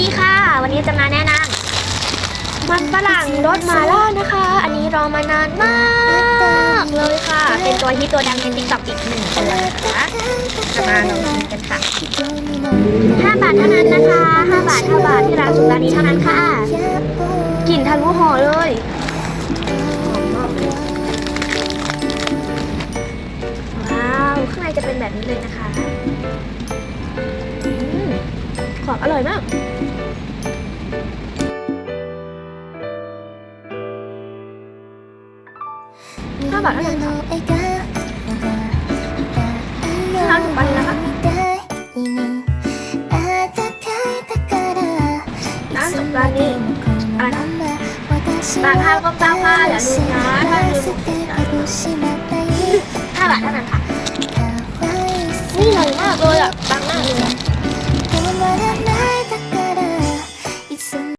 ดีค่ะ วันนี้จะมาแนะนำมันฝรั่งรสมาล่านะคะ อันนี้รอมานานมากเลยค่ะ เป็นตัวฮิตตัวดังในติ๊กต็อกอีกหนึ่งตัวนะคะจะมาลองชิมกันค่ะ5บาทเท่านั้นนะคะ5บาท5บาทที่ร้านสุรานีเท่านั้นค่ะกลิ่นทะลุห่อเลยว้าวข้างในจะเป็นแบบนี้เลยนะคะอืมกรอบอร่อยมาก 5 บาทเท่านั้นค่ะ ร้านสุรานีนะคะ ร้านสุรานีอะไรนะร้านข้าวก็เจ้าค่ะอย่าลืมนะถ้าลืมห้าบาทเท่านั้นค่ะ นี่ใหญ่มากเลยอ่ะบางมากเลยอะ